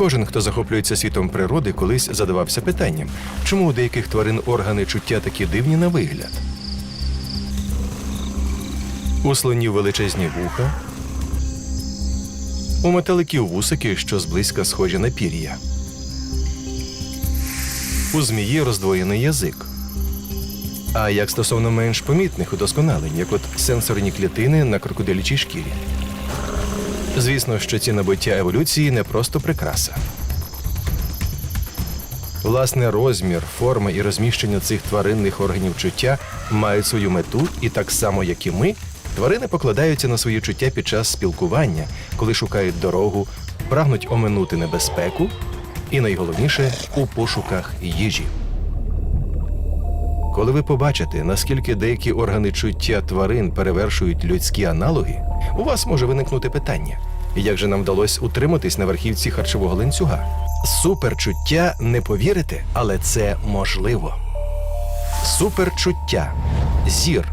Кожен, хто захоплюється світом природи, колись задавався питанням, чому у деяких тварин органи чуття такі дивні на вигляд. У слонів величезні вуха, у метеликів вусики, що зблизька схожі на пір'я. У змії роздвоєний язик. А як стосовно менш помітних удосконалень, як от сенсорні клітини на крокодилячій шкірі. Звісно, що ці набуття еволюції не просто прикраса. Власне, розмір, форма і розміщення цих тваринних органів чуття мають свою мету, і так само, як і ми, тварини покладаються на свої чуття під час спілкування, коли шукають дорогу, прагнуть оминути небезпеку, і найголовніше у пошуках їжі. Коли ви побачите, наскільки деякі органи чуття тварин перевершують людські аналоги, у вас може виникнути питання: як же нам вдалося утриматись на верхівці харчового ланцюга? Суперчуття не повірите, але це можливо. Суперчуття. Зір.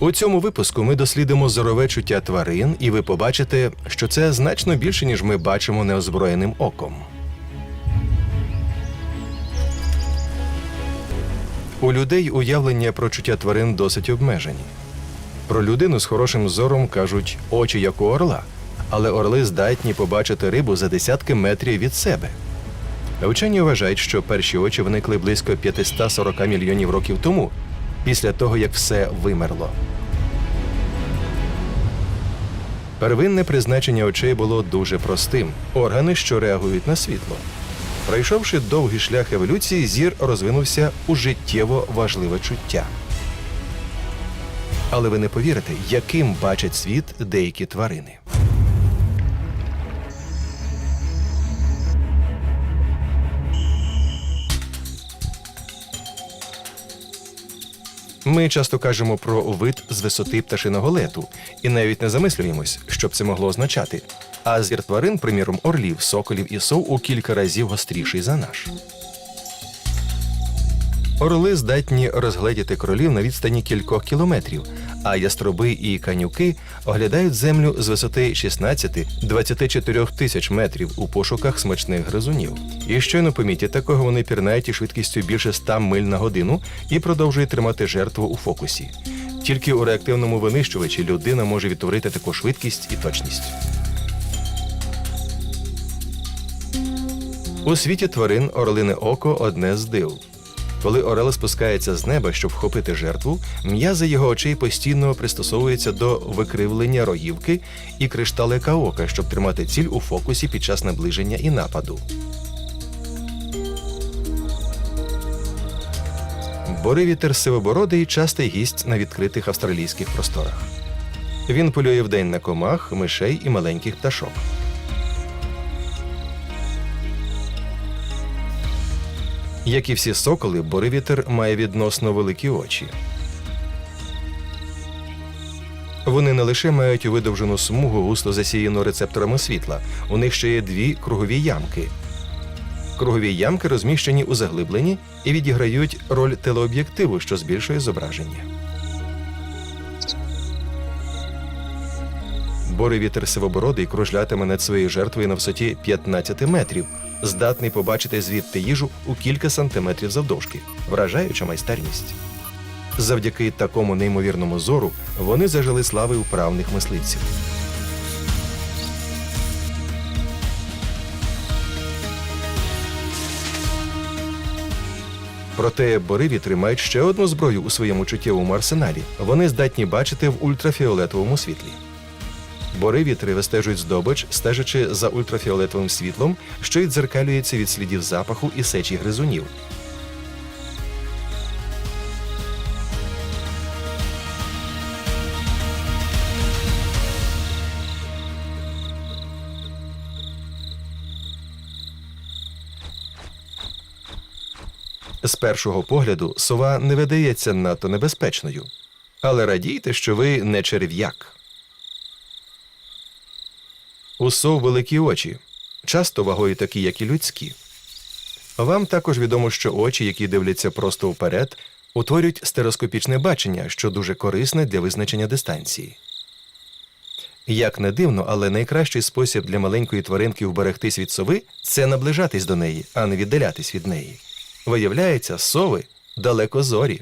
У цьому випуску ми дослідимо зорове чуття тварин, і ви побачите, що це значно більше, ніж ми бачимо неозброєним оком. У людей уявлення про чуття тварин досить обмежені. Про людину з хорошим зором кажуть очі як у орла, але орли здатні побачити рибу за десятки метрів від себе. Вчені вважають, що перші очі виникли близько 540 мільйонів років тому, після того як все вимерло. Первинне призначення очей було дуже простим органи, що реагують на світло. Пройшовши довгий шлях еволюції, зір розвинувся у життєво важливе чуття. Але ви не повірите, яким бачать світ деякі тварини. Ми часто кажемо про вид з висоти пташиного лету і навіть не замислюємось, що б це могло означати. А зір тварин, приміром, орлів, соколів і сов у кілька разів гостріший за наш. Орли здатні розгледіти кролів на відстані кількох кілометрів, а ястроби і канюки оглядають землю з висоти 16-24 тисяч метрів у пошуках смачних гризунів. І щойно помітять такого, вони пірнають із швидкістю більше 100 миль на годину і продовжують тримати жертву у фокусі. Тільки у реактивному винищувачі людина може відтворити таку швидкість і точність. У світі тварин орлине око одне з див. Коли орел спускається з неба, щоб вхопити жертву, м'язи його очей постійно пристосовуються до викривлення рогівки і кришталика ока, щоб тримати ціль у фокусі під час наближення і нападу. Боривітер сивобородий частий гість на відкритих австралійських просторах. Він полює вдень на комах, мишей і маленьких пташок. Як і всі соколи, боривітер має відносно великі очі. Вони не лише мають видовжену смугу густо засіяну рецепторами світла, у них ще є дві кругові ямки. Кругові ямки розміщені у заглибленні і відіграють роль телеоб'єктиву, що збільшує зображення. Боривітер сивобородий кружлятиме над своєю жертвою на висоті 15 метрів, здатний побачити звідти їжу у кілька сантиметрів завдовжки, вражаюча майстерність. Завдяки такому неймовірному зору вони зажили слави управних мисливців. Проте боривітри мають ще одну зброю у своєму чуттєвому арсеналі. Вони здатні бачити в ультрафіолетовому світлі. Боривітри вистежують здобич, стежачи за ультрафіолетовим світлом, що відзеркалюється від слідів запаху і сечі гризунів. З першого погляду сова не видається надто небезпечною. Але радійте, що ви не черв'як. У великі очі, часто вагою такі, як і людські. Вам також відомо, що очі, які дивляться просто вперед, утворюють стереоскопічне бачення, що дуже корисне для визначення дистанції. Як не дивно, але найкращий спосіб для маленької тваринки вберегтись від сови це наближатись до неї, а не віддалятись від неї. Виявляється, сови далекозорі.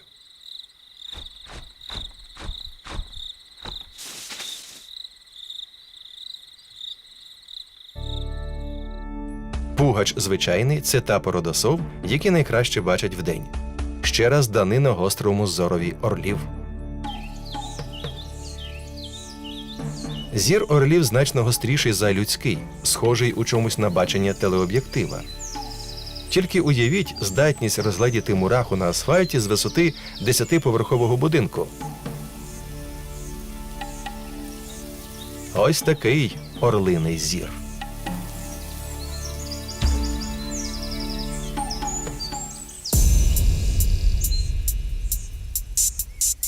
Пугач звичайний це та порода сов, які найкраще бачать вдень. Ще раз данина гострому зорові орлів. Зір орлів значно гостріший за людський, схожий у чомусь на бачення телеоб'єктива. Тільки уявіть здатність розгледіти мураху на асфальті з висоти 10-поверхового будинку. Ось такий орлиний зір.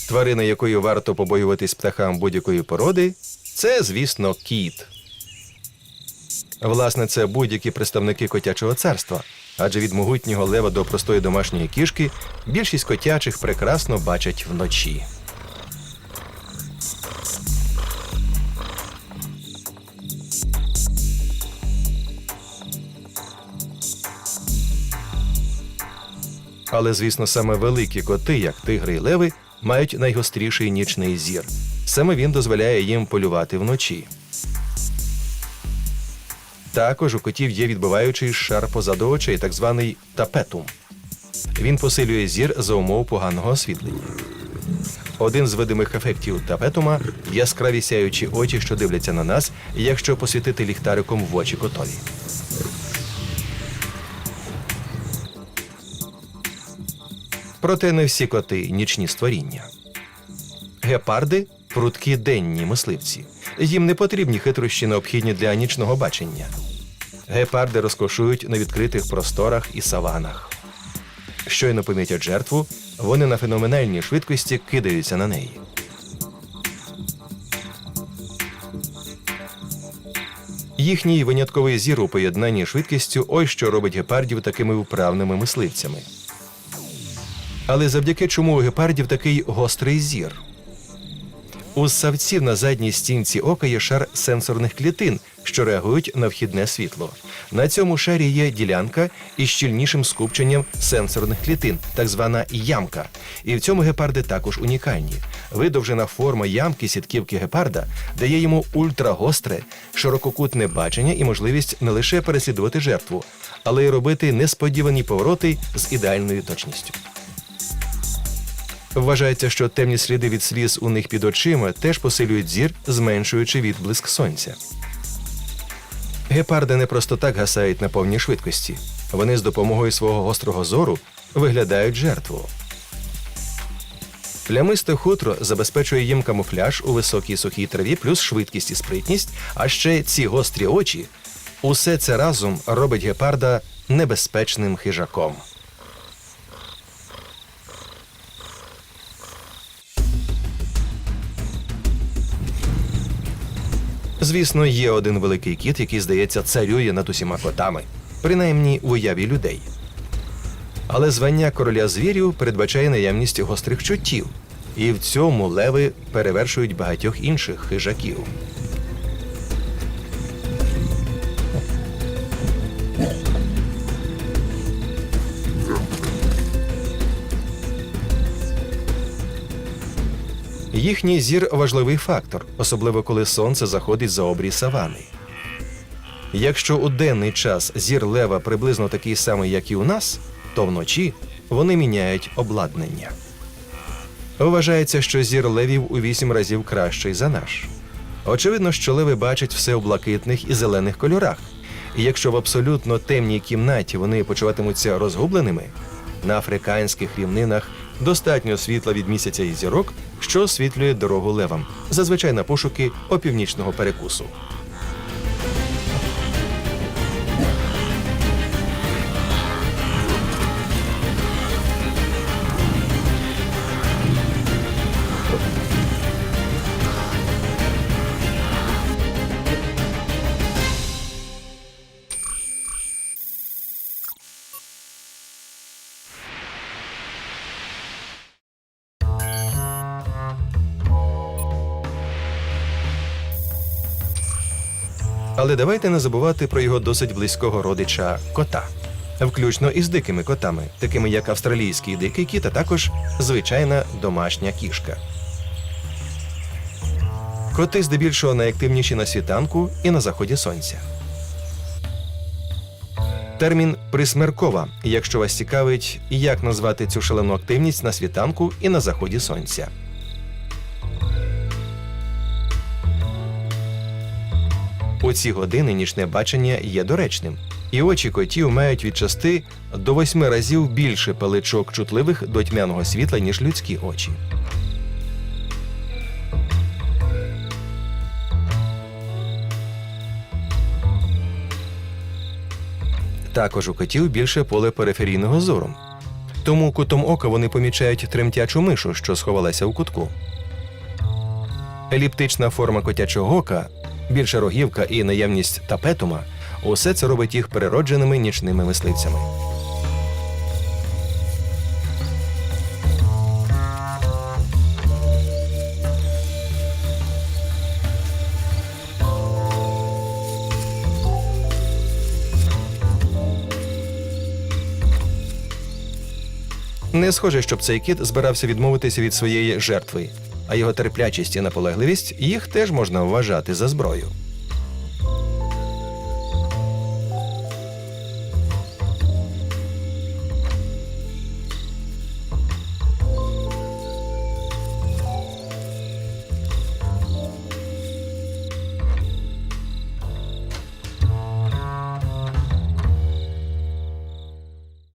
Тварина, якою варто побоюватись птахам будь-якої породи, це, звісно, кіт. Власне, це будь-які представники котячого царства, адже від могутнього лева до простої домашньої кішки більшість котячих прекрасно бачать вночі. Але, звісно, саме великі коти, як тигри і леви, мають найгостріший нічний зір. Саме він дозволяє їм полювати вночі. Також у котів є відбиваючий шар позаду очей, так званий тапетум. Він посилює зір за умов поганого освітлення. Один з видимих ефектів тапетума яскраві сяючі очі, що дивляться на нас, якщо посвітити ліхтариком в очі котові. Проте не всі коти нічні створіння. Гепарди прудкі денні мисливці. Їм не потрібні хитрощі, необхідні для нічного бачення. Гепарди розкошують на відкритих просторах і саванах. Щойно помітять жертву, вони на феноменальній швидкості кидаються на неї. Їхній винятковий зір у поєднанні швидкістю ось що робить гепардів такими вправними мисливцями. Але завдяки чому у гепардів такий гострий зір? У ссавців на задній стінці ока є шар сенсорних клітин, що реагують на вхідне світло. На цьому шарі є ділянка із щільнішим скупченням сенсорних клітин, так звана ямка. І в цьому гепарди також унікальні. Видовжена форма ямки сітківки гепарда дає йому ультрагостре, ширококутне бачення і можливість не лише переслідувати жертву, але й робити несподівані повороти з ідеальною точністю. Вважається, що темні сліди від сліз у них під очима теж посилюють зір, зменшуючи відблиск сонця. Гепарди не просто так гасають на повній швидкості. Вони з допомогою свого гострого зору виглядають жертву. Плямисте хутро забезпечує їм камуфляж у високій сухій траві, плюс швидкість і спритність, а ще ці гострі очі. Усе це разом робить гепарда небезпечним хижаком. Звісно, є один великий кіт, який, здається, царює над усіма котами, принаймні в уяві людей. Але звання короля звірів передбачає наявність гострих чуттів, і в цьому леви перевершують багатьох інших хижаків. Їхній зір важливий фактор, особливо коли сонце заходить за обрій савани. Якщо у денний час зір лева приблизно такий самий, як і у нас, то вночі вони міняють обладнання. Вважається, що зір левів у вісім разів кращий за наш. Очевидно, що леви бачать все у блакитних і зелених кольорах. І якщо в абсолютно темній кімнаті вони почуватимуться розгубленими, на африканських рівнинах достатньо світла від місяця і зірок, що освітлює дорогу левам, зазвичай на пошуки опівнічного перекусу. Але давайте не забувати про його досить близького родича кота, включно із дикими котами, такими як австралійський дикий кіт, а також звичайна домашня кішка. Коти здебільшого найактивніші на світанку і на заході сонця. Термін присмеркова, якщо вас цікавить, як назвати цю шалену активність на світанку і на заході сонця. У ці години нічне бачення є доречним, і очі котів мають від части до восьми разів більше паличок чутливих до тьмяного світла, ніж людські очі. Також у котів більше поле периферійного зору. Тому кутом ока вони помічають тремтячу мишу, що сховалася у кутку. Еліптична форма котячого ока, більша рогівка і наявність тапетума усе це робить їх переродженими нічними мисливцями. Не схоже, щоб цей кіт збирався відмовитися від своєї жертви, а його терплячість і наполегливість їх теж можна вважати за зброю.